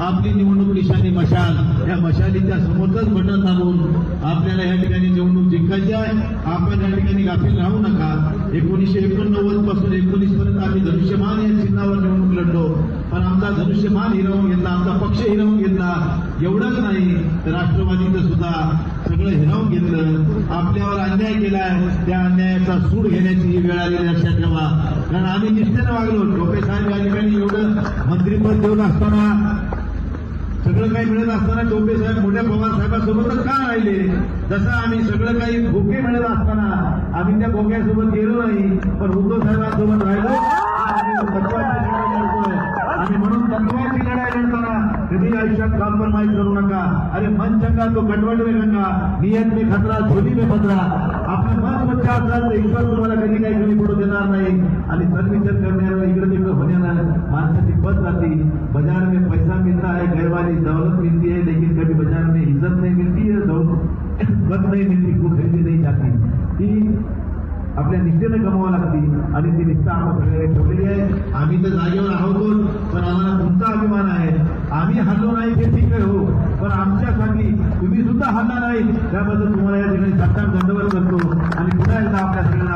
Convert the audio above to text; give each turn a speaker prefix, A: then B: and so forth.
A: आपली निवडणूक निशाणी मशाल. या मशालीच्या समोरच बटन दाबून आपल्याला या ठिकाणी निवडणूक जिंकायची आहे. आपण या ठिकाणी गाफील राहू नका. एकोणीसशे एकोणनव्वदपासून एकोणीस पर्यंत आम्ही धनुष्यमान या चिन्हावर निवडणूक लढलो. पण आमचा धनुष्यमान हिरावून घेतला आमचा पक्ष हिरावून घेतला. एवढंच नाही तर राष्ट्रवादीचं सुद्धा सगळं हिरावून घेतलं. आपल्यावर अन्याय केलाय. त्या अन्यायाचा सूड घेण्याची ही वेळ आली लक्षात ठेवा. कारण आम्ही निष्ठेनं वागलो. टोपे साहेब या ठिकाणी एवढं मंत्रीपद देऊन असताना सगळं काही मिळत असताना टोपे साहेब मोठ्या पवार साहेबांसोबतच का राहिले? जसं आम्ही सगळं काही भोके मिळत असताना आम्ही त्या भोक्यासोबत गेलो नाही पण उद्धव साहेबांसोबत राहिलो. तत्वाची लढाई लढतोय आणि म्हणून तत्वाची लढाई लढताना कधी आयुष्यात कॉम्प्रोमाइज करू नका. अरे मन चंगा तो कटवट में गंगा नियत में खतरा झोली में पत्रा आपलं मन स्वच्छ असाल तर ईश्वर तुम्हाला कधी काही कमी पडू देणार नाही. आणि सर्विचर करण्याला इकडे तिकडे होण्याला माणसाची पद जाती. बजार में पैसा मिळता आहे घर वाली दौलत मिलती है लेकिन कभी बाजार में इज्जत नहीं मिलती है दौलत पद नहीं मिलती खूप खरेदी नहीं जाती। ही आपल्या निष्ठेनं कमावं लागते आणि ती निष्ठा आम्हाला ठेवलेली आहे. आम्ही तर जागेवर आहोतच पण आम्हाला तुमचा अभिमान आहे. आम्ही हल्लो नाही ते ठीक आहे हो. पण आमच्यासाठी तुम्ही सुद्धा हल्ला नाही. त्याबद्दल तुम्हाला या ठिकाणी साष्टांग दंडवत करतो. आणि पुन्हा एकदा आपल्या सगळ्यांना